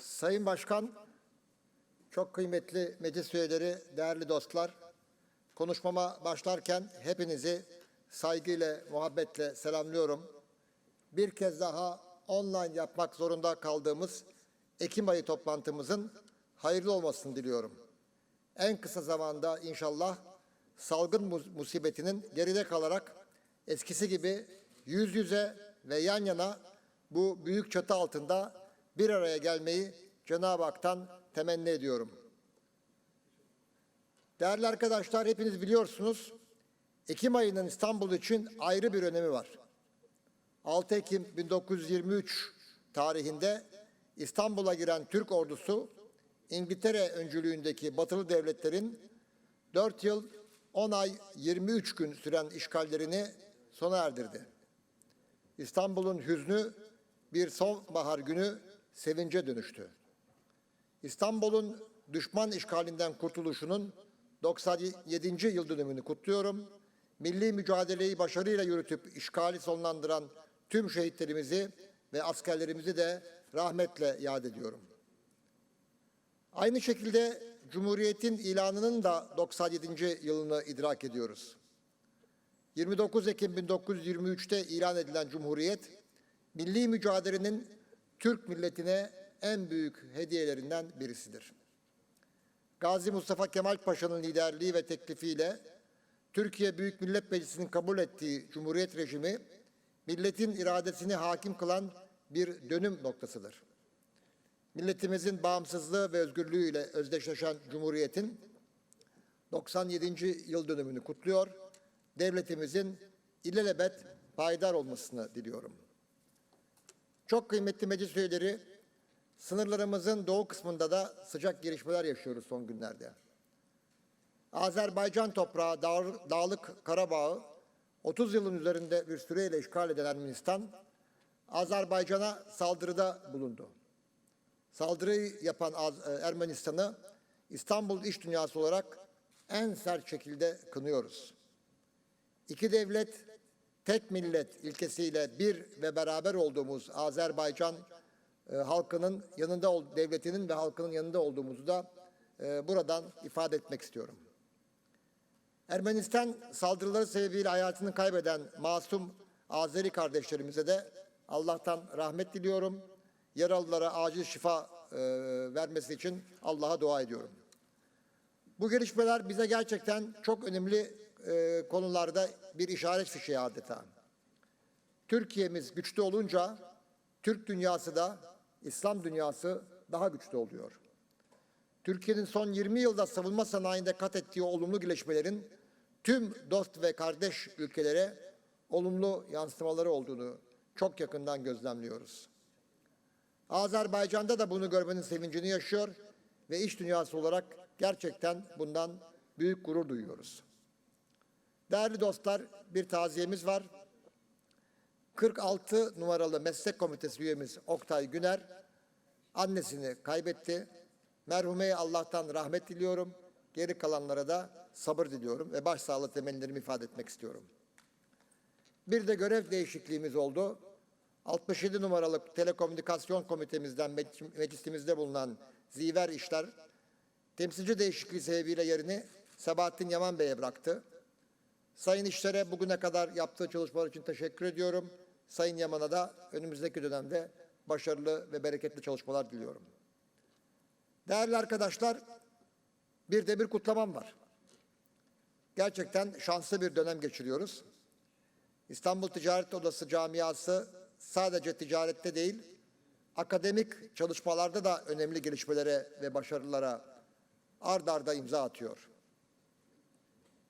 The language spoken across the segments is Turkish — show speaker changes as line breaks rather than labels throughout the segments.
Sayın Başkan, çok kıymetli meclis üyeleri, değerli dostlar, konuşmama başlarken hepinizi saygıyla, muhabbetle selamlıyorum. Bir kez daha online yapmak zorunda kaldığımız Ekim ayı toplantımızın hayırlı olmasını diliyorum. En kısa zamanda inşallah salgın mu- musibetinin geride kalarak eskisi gibi yüz yüze ve yan yana bu büyük çatı altında bir araya gelmeyi Cenab-ı Hak'tan temenni ediyorum. Değerli arkadaşlar hepiniz biliyorsunuz Ekim ayının İstanbul için ayrı bir önemi var. 6 Ekim 1923 tarihinde İstanbul'a giren Türk ordusu İngiltere öncülüğündeki batılı devletlerin 4 yıl 10 ay 23 gün süren işgallerini sona erdirdi. İstanbul'un hüznü bir sonbahar günü sevince dönüştü. İstanbul'un düşman işgalinden kurtuluşunun 97. yıl dönümünü kutluyorum. Milli mücadeleyi başarıyla yürütüp işgali sonlandıran tüm şehitlerimizi ve askerlerimizi de rahmetle yad ediyorum. Aynı şekilde Cumhuriyet'in ilanının da 97. yılını idrak ediyoruz. 29 Ekim 1923'te ilan edilen Cumhuriyet, milli mücadelenin Türk milletine en büyük hediyelerinden birisidir. Gazi Mustafa Kemal Paşa'nın liderliği ve teklifiyle Türkiye Büyük Millet Meclisi'nin kabul ettiği Cumhuriyet rejimi, milletin iradesini hakim kılan bir dönüm noktasıdır. Milletimizin bağımsızlığı ve özgürlüğüyle özdeşleşen Cumhuriyet'in 97. yıl dönümünü kutluyor. Devletimizin ilelebet payidar olmasını diliyorum. Çok kıymetli meclis üyeleri, sınırlarımızın doğu kısmında da sıcak gelişmeler yaşıyoruz son günlerde. Azerbaycan toprağı, Dağ- Dağlık Karabağ'ı 30 yılın üzerinde bir süreyle işgal eden Ermenistan, Azerbaycan'a saldırıda bulundu. Saldırıyı yapan e, Ermenistan'ı İstanbul iş dünyası olarak en sert şekilde kınıyoruz. İki devlet, tek millet ilkesiyle bir ve beraber olduğumuz Azerbaycan e, halkının yanında, ol- devletinin ve halkının yanında olduğumuzu da e, buradan ifade etmek istiyorum. Ermenistan saldırıları sebebiyle hayatını kaybeden masum Azeri kardeşlerimize de Allah'tan rahmet diliyorum. Yaralılara acil şifa e, vermesi için Allah'a dua ediyorum. Bu gelişmeler bize gerçekten çok önemli e, konularda bir işaret fişeği adeta. Türkiye'miz güçlü olunca Türk dünyası da İslam dünyası daha güçlü oluyor. Türkiye'nin son 20 yılda savunma sanayinde kat ettiği olumlu gelişmelerin tüm dost ve kardeş ülkelere olumlu yansımaları olduğunu çok yakından gözlemliyoruz. Azerbaycan'da da bunu görmenin sevincini yaşıyor ve iş dünyası olarak gerçekten bundan büyük gurur duyuyoruz. Değerli dostlar, bir taziyemiz var. 46 numaralı meslek komitesi üyemiz Oktay Güner annesini kaybetti. Merhumeye Allah'tan rahmet diliyorum. Geri kalanlara da sabır diliyorum ve başsağlığı temennilerimi ifade etmek istiyorum. Bir de görev değişikliğimiz oldu. 67 numaralı telekomünikasyon komitemizden mec- meclisimizde bulunan Ziver İşler temsilci değişikliği sebebiyle yerini Sabahattin Yaman Bey'e bıraktı. Sayın İşler'e bugüne kadar yaptığı çalışmalar için teşekkür ediyorum. Sayın Yaman'a da önümüzdeki dönemde başarılı ve bereketli çalışmalar diliyorum. Değerli arkadaşlar, bir de bir kutlamam var. Gerçekten şanslı bir dönem geçiriyoruz. İstanbul Ticaret Odası camiası sadece ticarette değil, akademik çalışmalarda da önemli gelişmelere ve başarılara ard arda imza atıyor.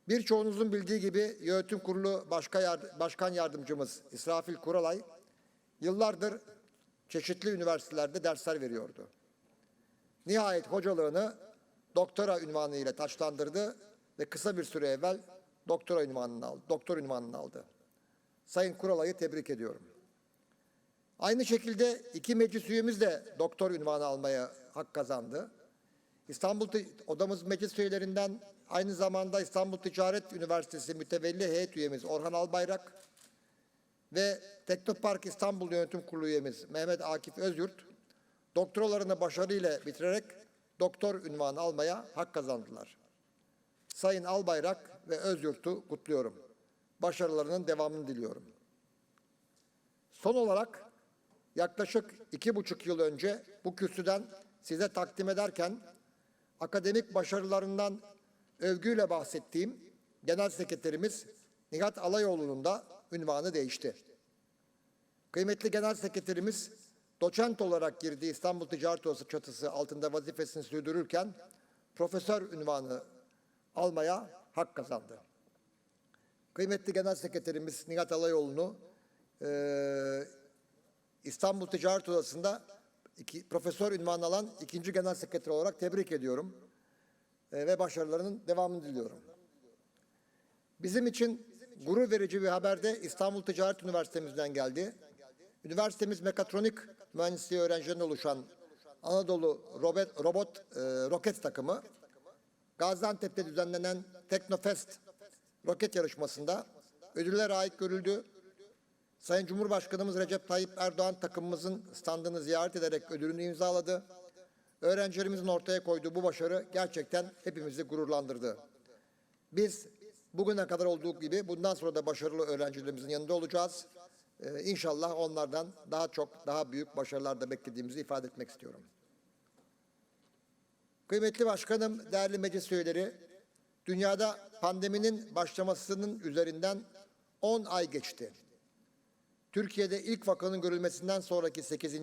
Birçoğunuzun bildiği gibi Yönetim Kurulu Başka Yard- Başkan Yardımcımız İsrafil Kuralay yıllardır çeşitli üniversitelerde dersler veriyordu. Nihayet hocalığını doktora ünvanı ile taçlandırdı ve kısa bir süre evvel doktora ünvanını aldı, doktor ünvanını aldı. Sayın Kuralay'ı tebrik ediyorum. Aynı şekilde iki meclis üyemiz de doktor ünvanı almaya hak kazandı. İstanbul Odamız Meclis üyelerinden aynı zamanda İstanbul Ticaret Üniversitesi mütevelli heyet üyemiz Orhan Albayrak ve Teknopark İstanbul Yönetim Kurulu üyemiz Mehmet Akif Özyurt doktoralarını başarıyla bitirerek doktor ünvanı almaya hak kazandılar. Sayın Albayrak ve Özyurt'u kutluyorum. Başarılarının devamını diliyorum. Son olarak yaklaşık iki buçuk yıl önce bu kürsüden size takdim ederken akademik başarılarından övgüyle bahsettiğim Genel Sekreterimiz Nihat Alayoğlu'nun da ünvanı değişti. Kıymetli Genel Sekreterimiz doçent olarak girdiği İstanbul Ticaret Odası çatısı altında vazifesini sürdürürken profesör ünvanı almaya hak kazandı. Kıymetli Genel Sekreterimiz Nihat Alayoğlu'nu eee, İstanbul Ticaret Odası'nda iki, profesör ünvanı alan ikinci genel sekreter olarak tebrik ediyorum. Eee, ve başarılarının devamını diliyorum. Bizim için gurur verici bir haber de İstanbul Ticaret Üniversitemizden geldi. Üniversitemiz mekatronik mühendisliği öğrencilerinden oluşan Anadolu Robot, Robot e, Roket takımı Gaziantep'te düzenlenen Teknofest roket yarışmasında ödüller layık görüldü. Sayın Cumhurbaşkanımız Recep Tayyip Erdoğan takımımızın standını ziyaret ederek ödülünü imzaladı. Öğrencilerimizin ortaya koyduğu bu başarı gerçekten hepimizi gururlandırdı. Biz bugüne kadar olduğu gibi bundan sonra da başarılı öğrencilerimizin yanında olacağız. Ee, inşallah onlardan daha çok, daha büyük başarılar da beklediğimizi ifade etmek istiyorum. Kıymetli başkanım, değerli meclis üyeleri, dünyada pandeminin başlamasının üzerinden 10 ay geçti. Türkiye'de ilk vakanın görülmesinden sonraki 8.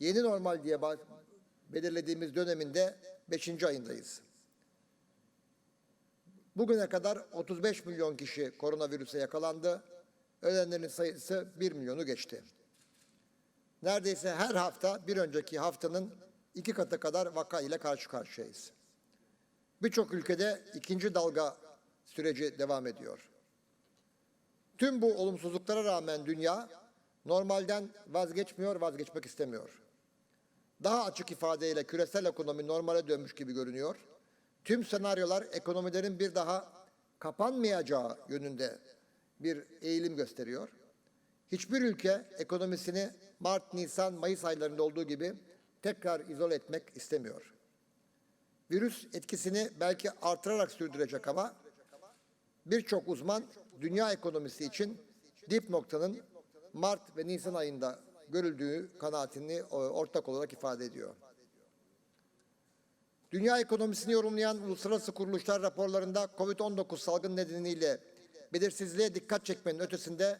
yeni normal diye belirlediğimiz döneminde 5. ayındayız. Bugüne kadar 35 milyon kişi koronavirüse yakalandı. Ölenlerin sayısı 1 milyonu geçti. Neredeyse her hafta bir önceki haftanın iki katı kadar vaka ile karşı karşıyayız. Birçok ülkede ikinci dalga süreci devam ediyor. Tüm bu olumsuzluklara rağmen dünya normalden vazgeçmiyor, vazgeçmek istemiyor. Daha açık ifadeyle küresel ekonomi normale dönmüş gibi görünüyor. Tüm senaryolar ekonomilerin bir daha kapanmayacağı yönünde bir eğilim gösteriyor. Hiçbir ülke ekonomisini Mart, Nisan, Mayıs aylarında olduğu gibi tekrar izole etmek istemiyor. Virüs etkisini belki artırarak sürdürecek ama birçok uzman dünya ekonomisi için dip noktanın Mart ve Nisan ayında görüldüğü kanaatini e, ortak olarak ifade ediyor. Dünya ekonomisini yorumlayan uluslararası kuruluşlar raporlarında COVID-19 salgın nedeniyle belirsizliğe dikkat çekmenin ötesinde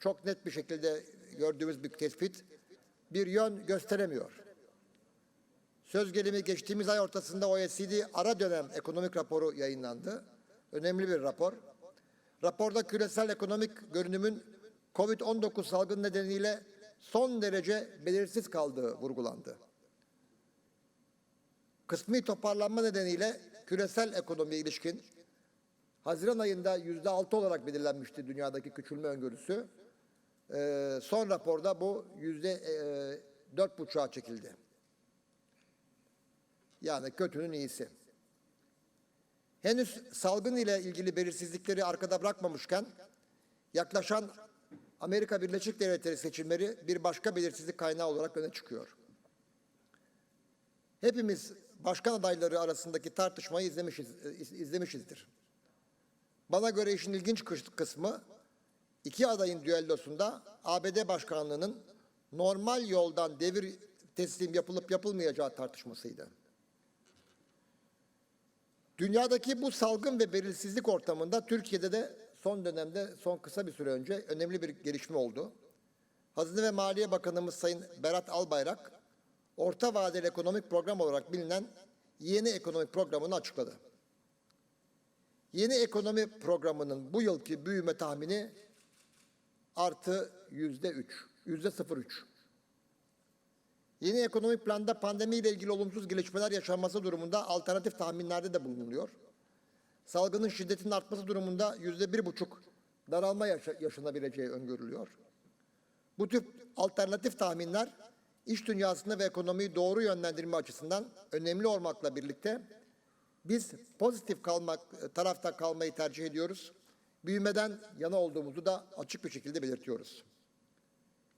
çok net bir şekilde gördüğümüz bir tespit bir yön gösteremiyor. Söz gelimi geçtiğimiz ay ortasında OECD ara dönem ekonomik raporu yayınlandı. Önemli bir rapor. Raporda küresel ekonomik görünümün COVID-19 salgın nedeniyle son derece belirsiz kaldığı vurgulandı. Kısmi toparlanma nedeniyle küresel ekonomiye ilişkin Haziran ayında yüzde altı olarak belirlenmişti dünyadaki küçülme öngörüsü. Ee, son raporda bu yüzde e, dört buçuğa çekildi. Yani kötünün iyisi. Henüz salgın ile ilgili belirsizlikleri arkada bırakmamışken yaklaşan Amerika Birleşik Devletleri seçimleri bir başka belirsizlik kaynağı olarak öne çıkıyor. Hepimiz başkan adayları arasındaki tartışmayı izlemişiz, izlemişizdir. Bana göre işin ilginç kıs- kısmı iki adayın düellosunda ABD başkanlığının normal yoldan devir teslim yapılıp yapılmayacağı tartışmasıydı. Dünyadaki bu salgın ve belirsizlik ortamında Türkiye'de de son dönemde son kısa bir süre önce önemli bir gelişme oldu. Hazine ve Maliye Bakanımız Sayın Berat Albayrak orta vadeli ekonomik program olarak bilinen yeni ekonomik programını açıkladı. Yeni ekonomi programının bu yılki büyüme tahmini artı yüzde üç, yüzde sıfır üç. Yeni ekonomik planda pandemiyle ilgili olumsuz gelişmeler yaşanması durumunda alternatif tahminlerde de bulunuluyor. Salgının şiddetinin artması durumunda yüzde bir buçuk daralma yaşa- yaşanabileceği öngörülüyor. Bu tip alternatif tahminler iş dünyasında ve ekonomiyi doğru yönlendirme açısından önemli olmakla birlikte biz pozitif kalmak tarafta kalmayı tercih ediyoruz. Büyümeden yana olduğumuzu da açık bir şekilde belirtiyoruz.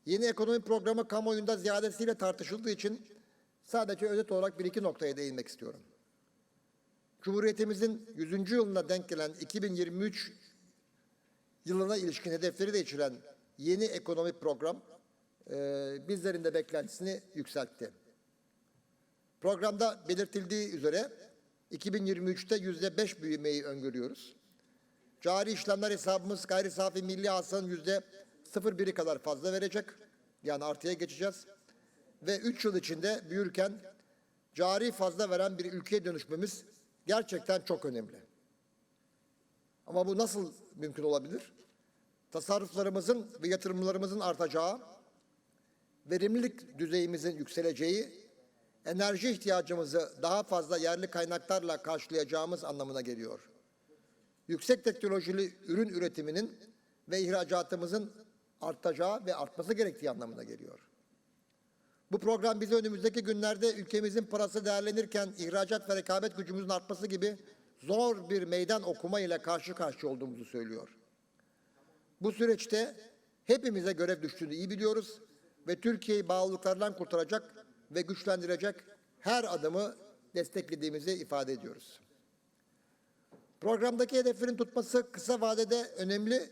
Yeni ekonomi programı kamuoyunda ziyadesiyle tartışıldığı için sadece özet olarak bir iki noktaya değinmek istiyorum. Cumhuriyetimizin 100. yılına denk gelen 2023 yılına ilişkin hedefleri de içeren yeni ekonomi program e, bizlerin de beklentisini yükseltti. Programda belirtildiği üzere 2023'te yüzde beş büyümeyi öngörüyoruz. Cari işlemler hesabımız gayri safi milli hasılanın yüzde 0,1'i kadar fazla verecek. Yani artıya geçeceğiz. Ve 3 yıl içinde büyürken cari fazla veren bir ülkeye dönüşmemiz gerçekten çok önemli. Ama bu nasıl mümkün olabilir? Tasarruflarımızın ve yatırımlarımızın artacağı, verimlilik düzeyimizin yükseleceği, enerji ihtiyacımızı daha fazla yerli kaynaklarla karşılayacağımız anlamına geliyor. Yüksek teknolojili ürün üretiminin ve ihracatımızın artacağı ve artması gerektiği anlamına geliyor. Bu program bize önümüzdeki günlerde ülkemizin parası değerlenirken ihracat ve rekabet gücümüzün artması gibi zor bir meydan okuma ile karşı karşıya olduğumuzu söylüyor. Bu süreçte hepimize görev düştüğünü iyi biliyoruz ve Türkiye'yi bağlılıklardan kurtaracak ve güçlendirecek her adımı desteklediğimizi ifade ediyoruz. Programdaki hedeflerin tutması kısa vadede önemli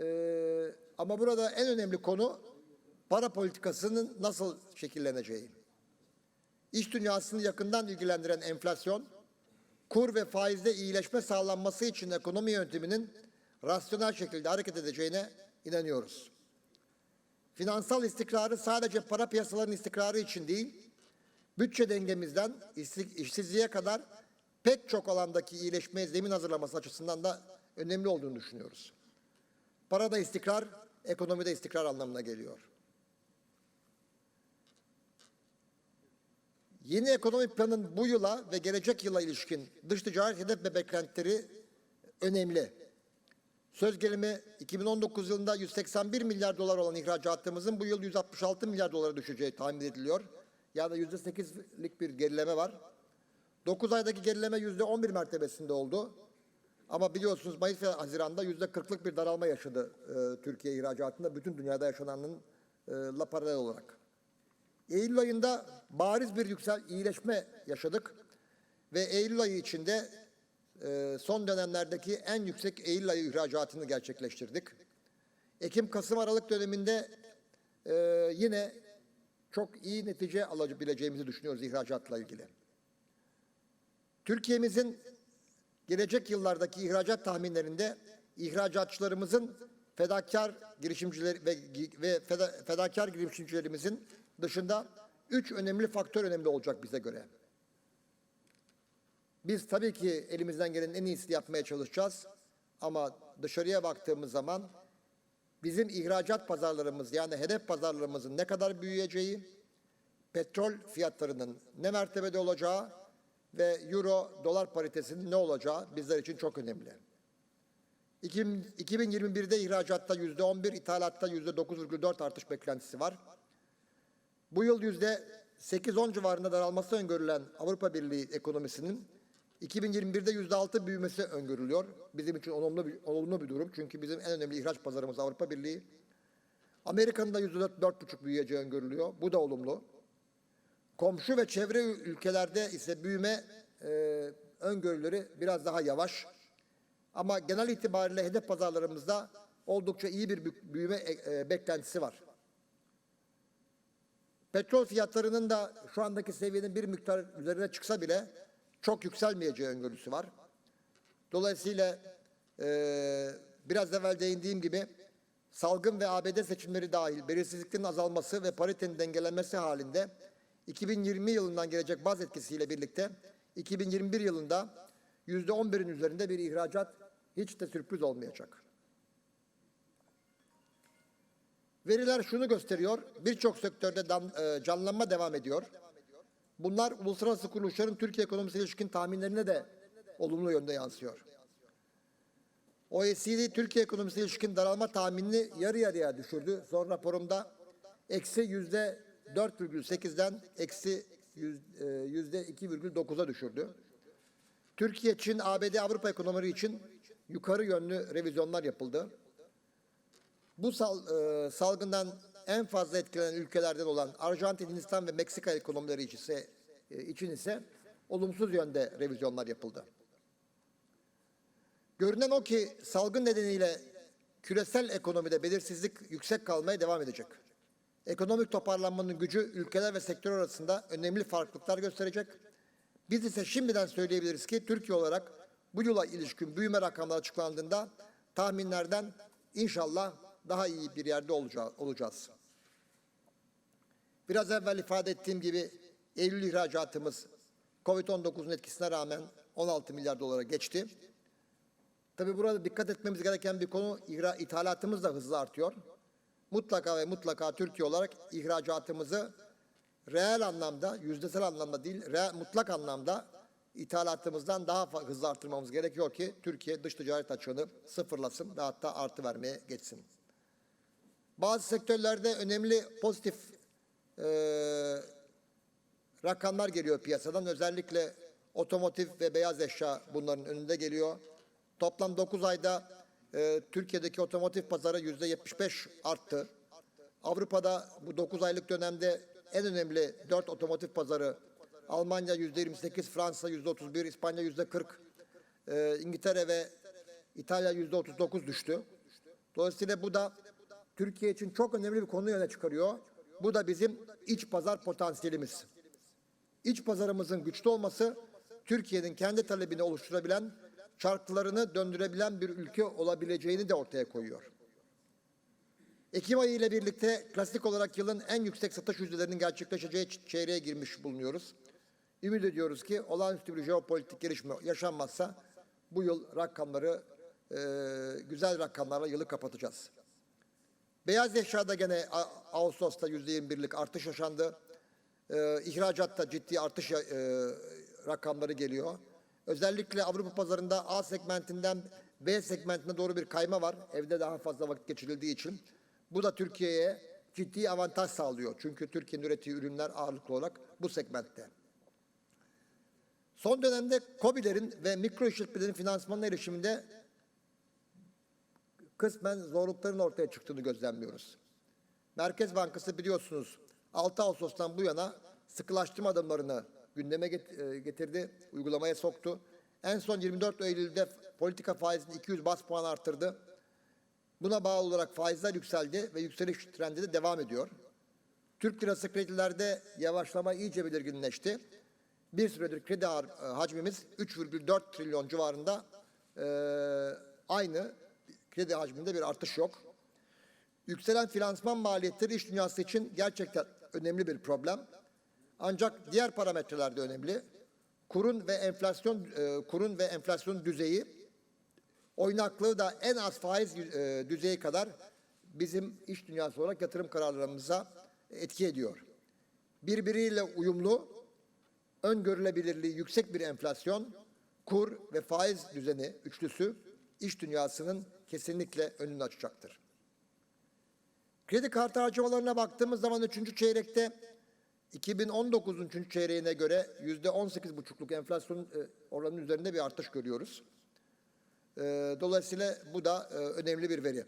Ee, ama burada en önemli konu para politikasının nasıl şekilleneceği. İş dünyasını yakından ilgilendiren enflasyon, kur ve faizde iyileşme sağlanması için ekonomi yönetiminin rasyonel şekilde hareket edeceğine inanıyoruz. Finansal istikrarı sadece para piyasalarının istikrarı için değil, bütçe dengemizden işsiz- işsizliğe kadar pek çok alandaki iyileşmeye zemin hazırlaması açısından da önemli olduğunu düşünüyoruz. Parada istikrar, ekonomide istikrar anlamına geliyor. Yeni ekonomi planın bu yıla ve gelecek yıla ilişkin dış ticaret hedef ve beklentileri önemli. Söz gelimi 2019 yılında 181 milyar dolar olan ihracatımızın bu yıl 166 milyar dolara düşeceği tahmin ediliyor. Yani yüzde sekizlik bir gerileme var. 9 aydaki gerileme yüzde 11 mertebesinde oldu. Ama biliyorsunuz Mayıs ve Haziran'da yüzde kırklık bir daralma yaşadı e, Türkiye ihracatında bütün dünyada yaşananın e, la paralel olarak. Eylül ayında bariz bir yüksel iyileşme yaşadık ve Eylül ayı içinde e, son dönemlerdeki en yüksek Eylül ayı ihracatını gerçekleştirdik. Ekim-Kasım Aralık döneminde e, yine çok iyi netice alabileceğimizi düşünüyoruz ihracatla ilgili. Türkiye'mizin gelecek yıllardaki ihracat tahminlerinde ihracatçılarımızın fedakar girişimcileri ve, ve feda, fedakar girişimcilerimizin dışında üç önemli faktör önemli olacak bize göre. Biz tabii ki elimizden gelenin en iyisini yapmaya çalışacağız ama dışarıya baktığımız zaman bizim ihracat pazarlarımız yani hedef pazarlarımızın ne kadar büyüyeceği, petrol fiyatlarının ne mertebede olacağı ve euro dolar paritesinin ne olacağı bizler için çok önemli. 2021'de ihracatta yüzde 11, ithalatta yüzde 9,4 artış beklentisi var. Bu yıl yüzde 8-10 civarında daralması öngörülen Avrupa Birliği ekonomisinin 2021'de yüzde 6 büyümesi öngörülüyor. Bizim için olumlu bir, olumlu bir durum. Çünkü bizim en önemli ihraç pazarımız Avrupa Birliği. Amerika'nın da yüzde 4,5 büyüyeceği öngörülüyor. Bu da olumlu. Komşu ve çevre ülkelerde ise büyüme e, öngörüleri biraz daha yavaş. Ama genel itibariyle hedef pazarlarımızda oldukça iyi bir büyüme e, beklentisi var. Petrol fiyatlarının da şu andaki seviyenin bir miktar üzerine çıksa bile çok yükselmeyeceği öngörüsü var. Dolayısıyla e, biraz evvel değindiğim gibi salgın ve ABD seçimleri dahil belirsizliklerin azalması ve paritenin dengelenmesi halinde 2020 yılından gelecek baz etkisiyle birlikte 2021 yılında yüzde 11'in üzerinde bir ihracat hiç de sürpriz olmayacak. Veriler şunu gösteriyor. Birçok sektörde dan, e, canlanma devam ediyor. Bunlar uluslararası kuruluşların Türkiye ekonomisiyle ilişkin tahminlerine de olumlu yönde yansıyor. OECD Türkiye ekonomisiyle ilişkin daralma tahminini yarı yarıya düşürdü. Son raporunda eksi yüzde 4,8'den eksi e, yüzde 2,9'a düşürdü. Türkiye, Çin, ABD, Avrupa ekonomileri için yukarı yönlü revizyonlar yapıldı. Bu sal, e, salgından en fazla etkilenen ülkelerden olan Arjantin, Hindistan ve Meksika ekonomileri için ise, e, için ise olumsuz yönde revizyonlar yapıldı. Görünen o ki salgın nedeniyle küresel ekonomide belirsizlik yüksek kalmaya devam edecek. Ekonomik toparlanmanın gücü ülkeler ve sektör arasında önemli farklılıklar gösterecek. Biz ise şimdiden söyleyebiliriz ki Türkiye olarak bu yıla ilişkin büyüme rakamları açıklandığında tahminlerden inşallah daha iyi bir yerde olacağı- olacağız. Biraz evvel ifade ettiğim gibi Eylül ihracatımız Covid-19'un etkisine rağmen 16 milyar dolara geçti. Tabi burada dikkat etmemiz gereken bir konu ithalatımız da hızlı artıyor. Mutlaka ve mutlaka Türkiye olarak ihracatımızı reel anlamda, yüzdesel anlamda değil, reel, mutlak anlamda ithalatımızdan daha hızlı artırmamız gerekiyor ki Türkiye dış ticaret açığını sıfırlasın ve hatta artı vermeye geçsin. Bazı sektörlerde önemli pozitif eee, rakamlar geliyor piyasadan. Özellikle otomotiv ve beyaz eşya bunların önünde geliyor. Toplam 9 ayda e, Türkiye'deki otomotiv pazarı yüzde 75 arttı. Avrupa'da bu 9 aylık dönemde en önemli 4 otomotiv pazarı Almanya yüzde 28, Fransa yüzde 31, İspanya yüzde 40, e, İngiltere ve İtalya yüzde 39 düştü. Dolayısıyla bu da Türkiye için çok önemli bir konu öne çıkarıyor. Bu da bizim iç pazar potansiyelimiz. İç pazarımızın güçlü olması Türkiye'nin kendi talebini oluşturabilen, çarklarını döndürebilen bir ülke olabileceğini de ortaya koyuyor. Ekim ayı ile birlikte klasik olarak yılın en yüksek satış yüzdelerinin gerçekleşeceği çeyreğe girmiş bulunuyoruz. Ümit ediyoruz ki olağanüstü bir jeopolitik gelişme yaşanmazsa bu yıl rakamları e, güzel rakamlarla yılı kapatacağız. Beyaz eşyada gene Ağustos'ta yüzde 21'lik artış yaşandı. Ee, ihracatta ciddi artış e, rakamları geliyor. Özellikle Avrupa pazarında A segmentinden B segmentine doğru bir kayma var. Evde daha fazla vakit geçirildiği için. Bu da Türkiye'ye ciddi avantaj sağlıyor. Çünkü Türkiye'nin ürettiği ürünler ağırlıklı olarak bu segmentte. Son dönemde KOBİ'lerin ve mikro işletmelerin finansmanına erişiminde kısmen zorlukların ortaya çıktığını gözlemliyoruz. Merkez Bankası biliyorsunuz 6 Ağustos'tan bu yana sıkılaştırma adımlarını gündeme e, getirdi, uygulamaya soktu. En son 24 Eylül'de politika faizini 200 bas puan arttırdı. Buna bağlı olarak faizler yükseldi ve yükseliş trendi de devam ediyor. Türk lirası kredilerde yavaşlama iyice belirginleşti. Bir süredir kredi e, hacmimiz 3,4 trilyon civarında e, aynı kredi hacminde bir artış yok. Yükselen finansman maliyetleri iş dünyası için gerçekten önemli bir problem. Ancak diğer parametreler de önemli. Kurun ve enflasyon e, kurun ve enflasyon düzeyi oynaklığı da en az faiz e, düzeyi kadar bizim iş dünyası olarak yatırım kararlarımıza etki ediyor. Birbiriyle uyumlu, öngörülebilirliği yüksek bir enflasyon, kur ve faiz düzeni üçlüsü iş dünyasının kesinlikle önünü açacaktır. Kredi kartı harcamalarına baktığımız zaman üçüncü çeyrekte 2019'un üçüncü çeyreğine göre yüzde 18,5'luk enflasyon e, oranının üzerinde bir artış görüyoruz. E, Dolayısıyla bu da e, önemli bir veri.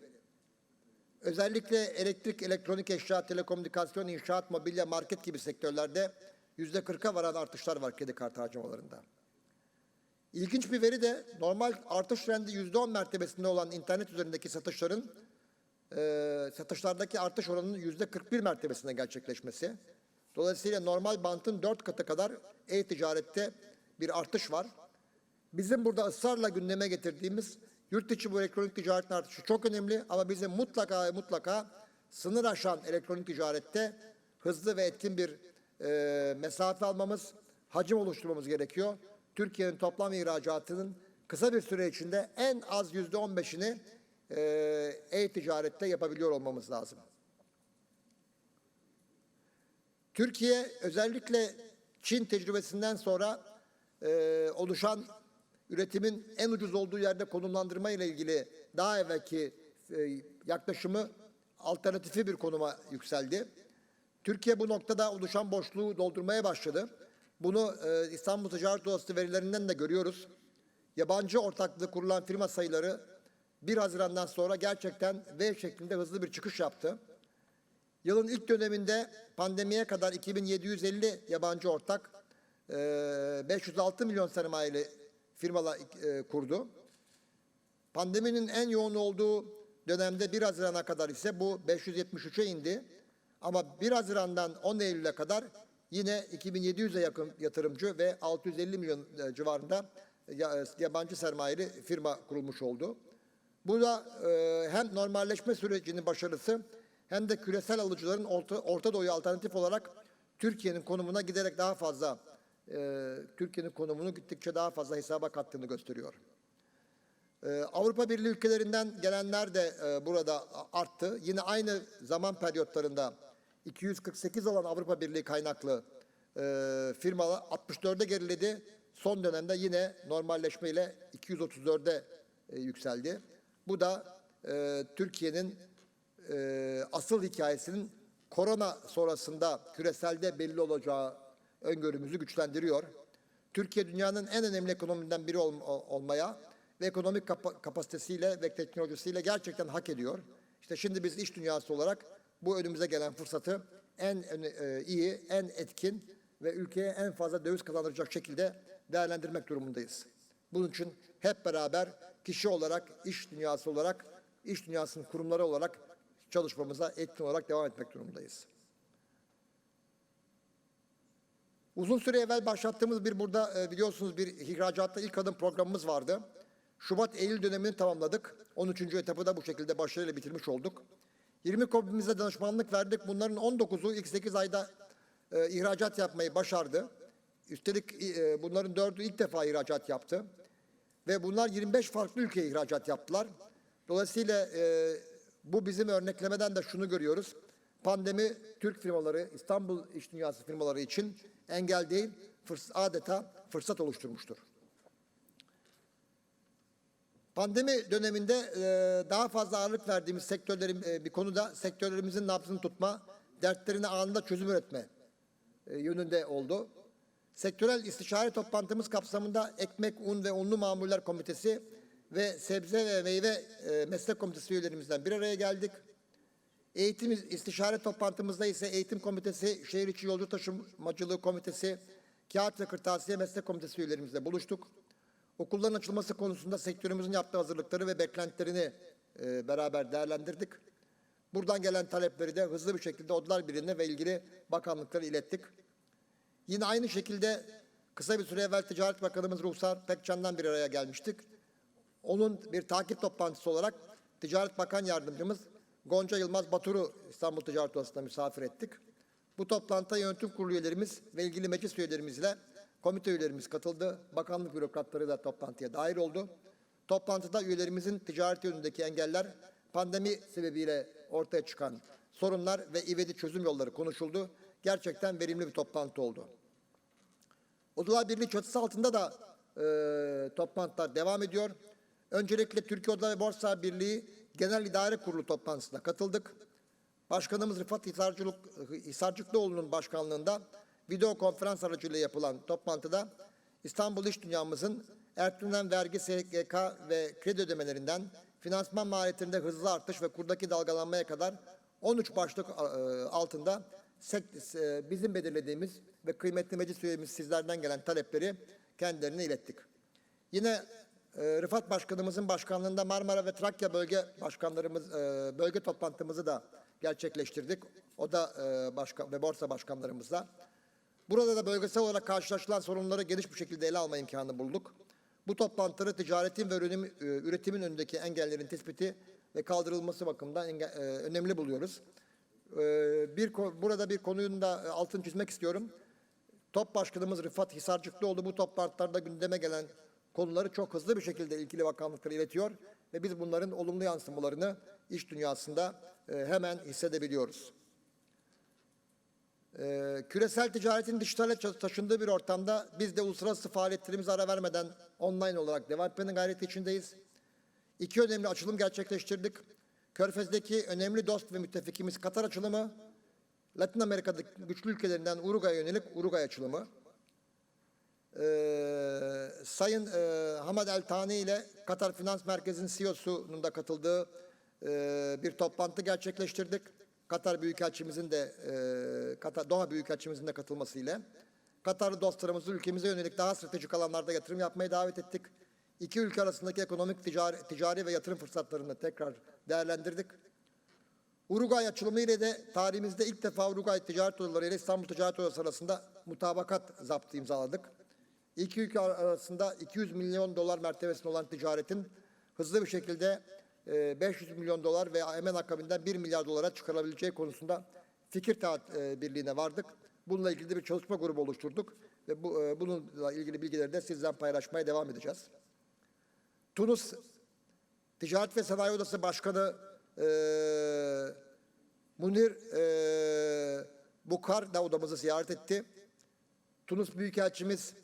Özellikle elektrik, elektronik eşya, telekomünikasyon, inşaat, mobilya, market gibi sektörlerde yüzde 40'a varan artışlar var kredi kartı harcamalarında. İlginç bir veri de normal artış trendi yüzde 10 mertebesinde olan internet üzerindeki satışların e, satışlardaki artış oranının yüzde 41 mertebesinde gerçekleşmesi. Dolayısıyla normal bantın dört katı kadar e-ticarette bir artış var. Bizim burada ısrarla gündeme getirdiğimiz yurt içi bu elektronik ticaretin artışı çok önemli ama bizim mutlaka mutlaka sınır aşan elektronik ticarette hızlı ve etkin bir e, mesafe almamız, hacim oluşturmamız gerekiyor. Türkiye'nin toplam ihracatının kısa bir süre içinde en az yüzde on beşini e, e-ticarette yapabiliyor olmamız lazım. Türkiye özellikle Çin tecrübesinden sonra e, oluşan üretimin en ucuz olduğu yerde konumlandırma ile ilgili daha evvelki e, yaklaşımı alternatifi bir konuma yükseldi. Türkiye bu noktada oluşan boşluğu doldurmaya başladı. Bunu e, İstanbul Ticaret Odası verilerinden de görüyoruz. Yabancı ortaklığı kurulan firma sayıları 1 Haziran'dan sonra gerçekten V şeklinde hızlı bir çıkış yaptı. Yılın ilk döneminde pandemiye kadar 2750 yabancı ortak, e, 506 milyon sermayeli firmalar e, kurdu. Pandeminin en yoğun olduğu dönemde 1 Haziran'a kadar ise bu 573'e indi. Ama 1 Haziran'dan 10 Eylül'e kadar yine 2700'e yakın yatırımcı ve 650 milyon e, civarında ya- yabancı sermayeli firma kurulmuş oldu. Bu da e, hem normalleşme sürecinin başarısı hem de küresel alıcıların Orta, Orta Doğu'ya alternatif olarak Türkiye'nin konumuna giderek daha fazla e, Türkiye'nin konumunu gittikçe daha fazla hesaba kattığını gösteriyor. Avrupa Birliği ülkelerinden gelenler de e, burada arttı. Yine aynı zaman periyotlarında 248 olan Avrupa Birliği kaynaklı e, firmalar 64'e geriledi. Son dönemde yine normalleşmeyle 234'e e, yükseldi. Bu da e, Türkiye'nin e, asıl hikayesinin korona sonrasında küreselde belli olacağı öngörümüzü güçlendiriyor. Türkiye dünyanın en önemli ekonomiden biri ol- ol- olmaya ve ekonomik kapa- kapasitesiyle ve teknolojisiyle gerçekten hak ediyor. İşte şimdi biz iş dünyası olarak bu önümüze gelen fırsatı en e, iyi, en etkin ve ülkeye en fazla döviz kazandıracak şekilde değerlendirmek durumundayız. Bunun için hep beraber kişi olarak, iş dünyası olarak, iş dünyasının kurumları olarak çalışmamıza etkin olarak devam etmek durumundayız. Uzun süre evvel başlattığımız bir burada e, biliyorsunuz bir ihracatta ilk adım programımız vardı. Şubat-Eylül dönemini tamamladık. 13. etapı da bu şekilde başarıyla bitirmiş olduk. 20 KOBİ'mize danışmanlık verdik. Bunların 19'u ilk 8 ayda e, ihracat yapmayı başardı. Üstelik e, bunların 4'ü ilk defa ihracat yaptı. Ve bunlar 25 farklı ülkeye ihracat yaptılar. Dolayısıyla e, bu bizim örneklemeden de şunu görüyoruz. Pandemi Türk firmaları, İstanbul iş dünyası firmaları için engel değil, fırs- adeta fırsat oluşturmuştur. Pandemi döneminde e, daha fazla ağırlık verdiğimiz sektörlerin e, bir konuda sektörlerimizin nabzını tutma, dertlerine anında çözüm üretme e, yönünde oldu. Sektörel istişare toplantımız kapsamında Ekmek, Un ve Unlu Mamuller Komitesi ve Sebze ve Meyve Meslek Komitesi üyelerimizden bir araya geldik. Eğitim istişare toplantımızda ise Eğitim Komitesi, Şehir İçi Yolcu Taşımacılığı Komitesi, Kağıt ve Kırtasiye Meslek Komitesi üyelerimizle buluştuk. Okulların açılması konusunda sektörümüzün yaptığı hazırlıkları ve beklentilerini e, beraber değerlendirdik. Buradan gelen talepleri de hızlı bir şekilde Odalar Birliği'ne ve ilgili bakanlıklara ilettik. Yine aynı şekilde kısa bir süre evvel Ticaret Bakanımız Ruhsar Pekcan'dan bir araya gelmiştik. Onun bir takip toplantısı olarak Ticaret Bakan Yardımcımız Gonca Yılmaz Batur'u İstanbul Ticaret Odası'nda misafir ettik. Bu toplantıya yönetim kurulu üyelerimiz ve ilgili meclis üyelerimizle komite üyelerimiz katıldı. Bakanlık bürokratları da toplantıya dahil oldu. Toplantıda üyelerimizin ticaret yönündeki engeller, pandemi sebebiyle ortaya çıkan sorunlar ve ivedi çözüm yolları konuşuldu. Gerçekten verimli bir toplantı oldu. Odalar Birliği çatısı altında da e, toplantılar devam ediyor. Öncelikle Türkiye Oda ve Borsa Birliği Genel İdare Kurulu toplantısına katıldık. Başkanımız Rıfat Hisarcılık, Hisarcıklıoğlu'nun başkanlığında video konferans aracılığıyla yapılan toplantıda İstanbul İş Dünyamızın ertelenen vergi, SGK ve kredi ödemelerinden finansman maliyetlerinde hızlı artış ve kurdaki dalgalanmaya kadar 13 başlık e, altında e, bizim belirlediğimiz ve kıymetli meclis üyemiz sizlerden gelen talepleri kendilerine ilettik. Yine e, Rıfat Başkanımızın başkanlığında Marmara ve Trakya bölge başkanlarımız bölge toplantımızı da gerçekleştirdik. O da başkan ve borsa başkanlarımızla. Burada da bölgesel olarak karşılaşılan sorunları geniş bir şekilde ele alma imkanı bulduk. Bu toplantıları ticaretin ve e, üretimin önündeki engellerin tespiti ve kaldırılması bakımından e, önemli buluyoruz. E, bir burada bir konunun da altını çizmek istiyorum. Top Başkanımız Rıfat Hisarcıklıoğlu bu toplantılarda gündeme gelen konuları çok hızlı bir şekilde ilgili bakanlıklara iletiyor ve biz bunların olumlu yansımalarını iş dünyasında hemen hissedebiliyoruz. E, küresel ticaretin dijitale taşındığı bir ortamda biz de uluslararası faaliyetlerimize ara vermeden online olarak devam etmenin gayreti içindeyiz. İki önemli açılım gerçekleştirdik. Körfez'deki önemli dost ve müttefikimiz Katar açılımı, Latin Amerika'daki güçlü ülkelerinden Uruguay'a yönelik Uruguay açılımı. Ee, Sayın e, Hamad El Tani ile Katar Finans Merkezi'nin CEO'sunun da katıldığı e, bir toplantı gerçekleştirdik. Katar Büyükelçimizin de e, Katar Doha Büyükelçimizin de katılmasıyla Katarlı dostlarımızı ülkemize yönelik daha stratejik alanlarda yatırım yapmaya davet ettik. İki ülke arasındaki ekonomik, ticari, ticari ve yatırım fırsatlarını tekrar değerlendirdik. Uruguay açılımı ile de tarihimizde ilk defa Uruguay Ticaret Odaları ile İstanbul Ticaret Odası arasında mutabakat zaptı imzaladık. İki ülke arasında 200 milyon dolar mertebesinde olan ticaretin hızlı bir şekilde 500 milyon dolar ve hemen akabinde 1 milyar dolara çıkarılabileceği konusunda fikir taat e, birliğine vardık. Bununla ilgili bir çalışma grubu oluşturduk ve bu, e, bununla ilgili bilgileri de sizden paylaşmaya devam edeceğiz. Tunus Ticaret ve Sanayi Odası Başkanı eee Munir eee Bukar da odamızı ziyaret etti. Tunus Büyükelçimiz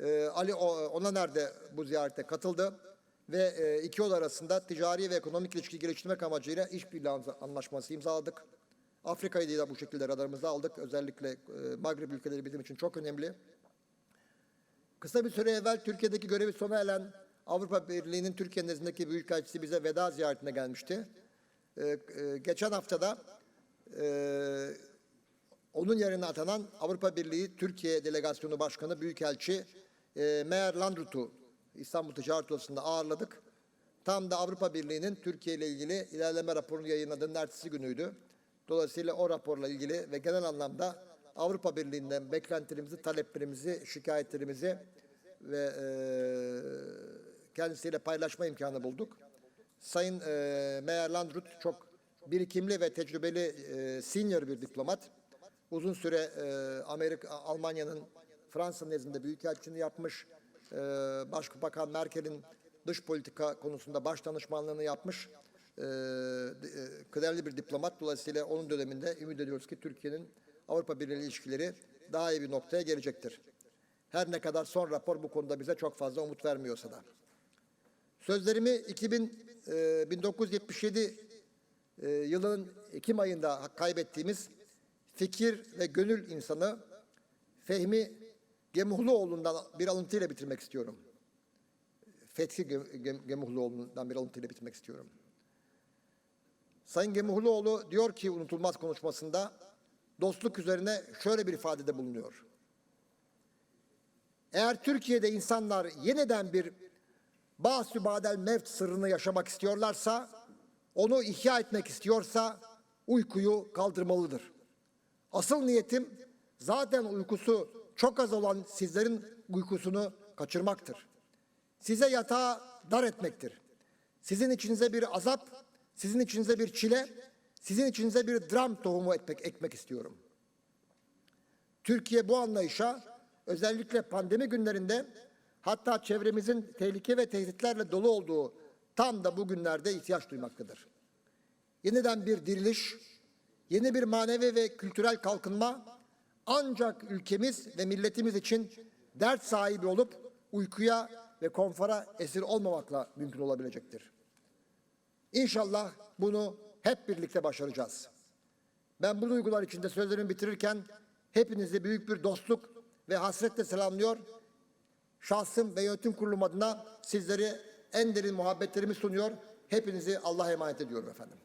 eee Ali Onaner de bu ziyarete katıldı ve eee, iki yol arasında ticari ve ekonomik ilişki geliştirmek amacıyla işbirliği anlaşması imzaladık. Afrika'yı da bu şekilde radarımıza aldık. Özellikle eee Maghreb ülkeleri bizim için çok önemli. Kısa bir süre evvel Türkiye'deki görevi sona eren Avrupa Birliği'nin Türkiye nezdindeki büyükelçisi bize veda ziyaretine gelmişti. Ee, e, geçen haftada e, onun yerine atanan Avrupa Birliği Türkiye Delegasyonu Başkanı Büyükelçi e, Meyer Landrut'u İstanbul Ticaret Odası'nda ağırladık. Tam da Avrupa Birliği'nin Türkiye ile ilgili ilerleme raporunu yayınladığının ertesi günüydü. Dolayısıyla o raporla ilgili ve genel anlamda Avrupa Birliği'nden beklentilerimizi, taleplerimizi, şikayetlerimizi ve e, kendisiyle paylaşma imkanı bulduk. Sayın e, Meyer Landrut çok birikimli ve tecrübeli e, senior bir diplomat. Uzun süre e, Amerika, Almanya'nın Fransa nezdinde büyükelçiliğini yapmış. E, Başbakan Merkel'in dış politika konusunda baş danışmanlığını yapmış. E, d- e, kıdemli bir diplomat. Dolayısıyla onun döneminde ümit ediyoruz ki Türkiye'nin Avrupa Birliği ilişkileri daha iyi bir noktaya gelecektir. Her ne kadar son rapor bu konuda bize çok fazla umut vermiyorsa da. Sözlerimi 2000, e, 1977 e, yılının Ekim ayında kaybettiğimiz fikir ve gönül insanı Fehmi Gemuhluoğlu'ndan bir alıntıyla bitirmek istiyorum. Fethi Gem- Gem- Gemuhluoğlu'ndan bir alıntıyla bitirmek istiyorum. Sayın Gemuhluoğlu diyor ki unutulmaz konuşmasında dostluk üzerine şöyle bir ifadede bulunuyor. Eğer Türkiye'de insanlar yeniden bir Bahsü Badel Mevt sırrını yaşamak istiyorlarsa, onu ihya etmek istiyorsa uykuyu kaldırmalıdır. Asıl niyetim zaten uykusu çok az olan sizlerin uykusunu kaçırmaktır. Size yatağı dar etmektir. Sizin içinize bir azap, sizin içinize bir çile, sizin içinize bir dram tohumu ekmek, ekmek istiyorum. Türkiye bu anlayışa özellikle pandemi günlerinde hatta çevremizin tehlike ve tehditlerle dolu olduğu tam da bu günlerde ihtiyaç duymaktadır. Yeniden bir diriliş, yeni bir manevi ve kültürel kalkınma ancak ülkemiz ve milletimiz için dert sahibi olup uykuya ve konfora esir olmamakla mümkün olabilecektir. İnşallah bunu hep birlikte başaracağız. Ben bu duygular içinde sözlerimi bitirirken hepinizi büyük bir dostluk ve hasretle selamlıyor. Şahsım ve yönetim kurulum adına sizleri en derin muhabbetlerimi sunuyor. Hepinizi Allah'a emanet ediyorum efendim.